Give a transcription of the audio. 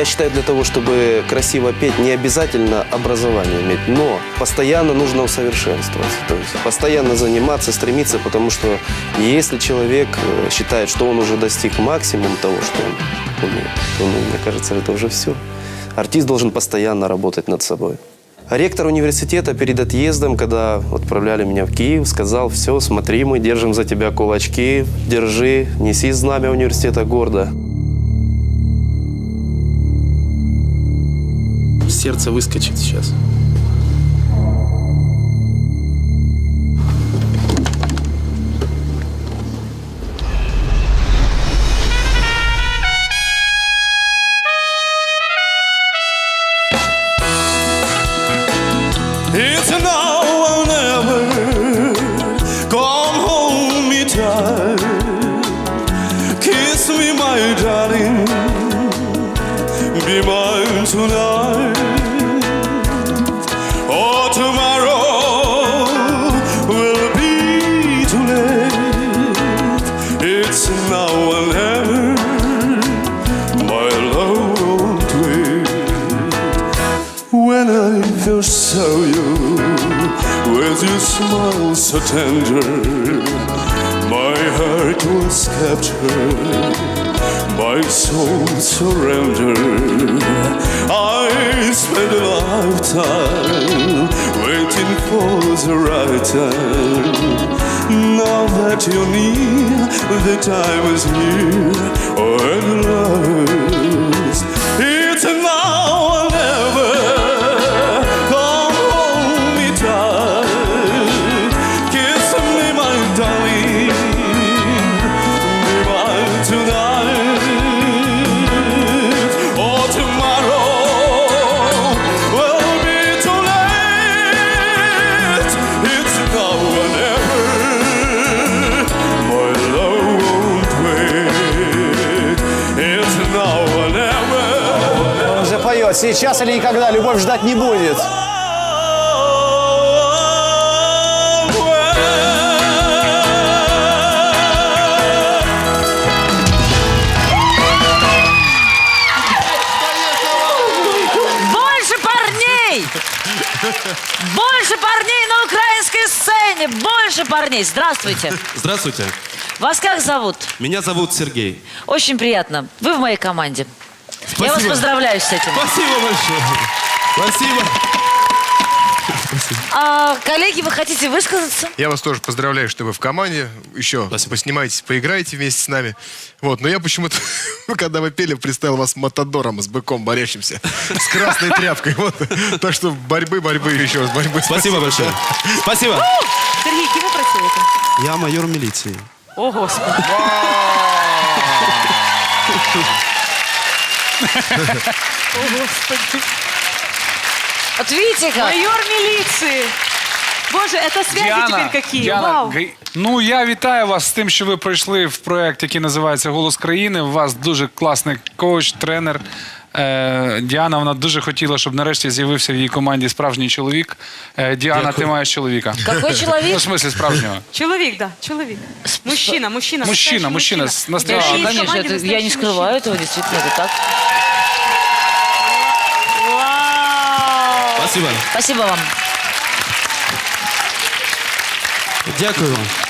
Я считаю, для того, чтобы красиво петь, не обязательно образование иметь, но постоянно нужно усовершенствоваться. То есть постоянно заниматься, стремиться, потому что если человек э, считает, что он уже достиг максимум того, что он умеет, то, ну, мне кажется, это уже все. Артист должен постоянно работать над собой. Ректор университета перед отъездом, когда отправляли меня в Киев, сказал, все, смотри, мы держим за тебя кулачки, держи, неси знамя университета гордо. Сердце выскочит сейчас. Be mine tonight. Never. My love won't. When I first saw you with your smile so tender, my heart was captured, my soul surrendered. I spent a lifetime waiting for the right time. Now that you're near, the time is here. Поет «Сейчас или никогда, любовь ждать не будет». Больше парней! Больше парней на украинской сцене! Больше парней! Здравствуйте! Здравствуйте. Вас как зовут? Меня зовут Сергей. Очень приятно. Вы в моей команде. Я вас поздравляю с этим. Спасибо большое. Спасибо. А, коллеги, вы хотите высказаться? Я вас тоже поздравляю, что вы в команде. Еще Спасибо. поснимаетесь, поиграете вместе с нами. Вот, но я почему-то, когда вы пели, представил вас матадором с быком борящимся. С красной тряпкой. Вот. Так что борьбы, борьбы, еще раз борьбы. Спасибо большое. Спасибо. Сергій, ким ви працюєте? Я майор милиции. О, Господи. О, Господи. Вот видите как? Майор міліції. Боже, это связи теперь какие. Діана, Вау. Гай- ну я вітаю вас з тим, що ви пройшли в проект, який називається Голос країни. У вас дуже класний коуч, тренер. Е, Діана, вона дуже хотіла, щоб нарешті з'явився в її команді справжній чоловік. Е, Діана, ти маєш чоловіка. Какой Ну, человек? в смислі справжнього. Чоловік, да, чоловік. Мужчина, мужчина. Мужчина, настоящий мужчина, с- мужчина. настоящий. Я Да, и в конечно, команде это, я не настоящий скрываю этого, действительно, это так. Спасибо. Спасибо вам. Дякую вам.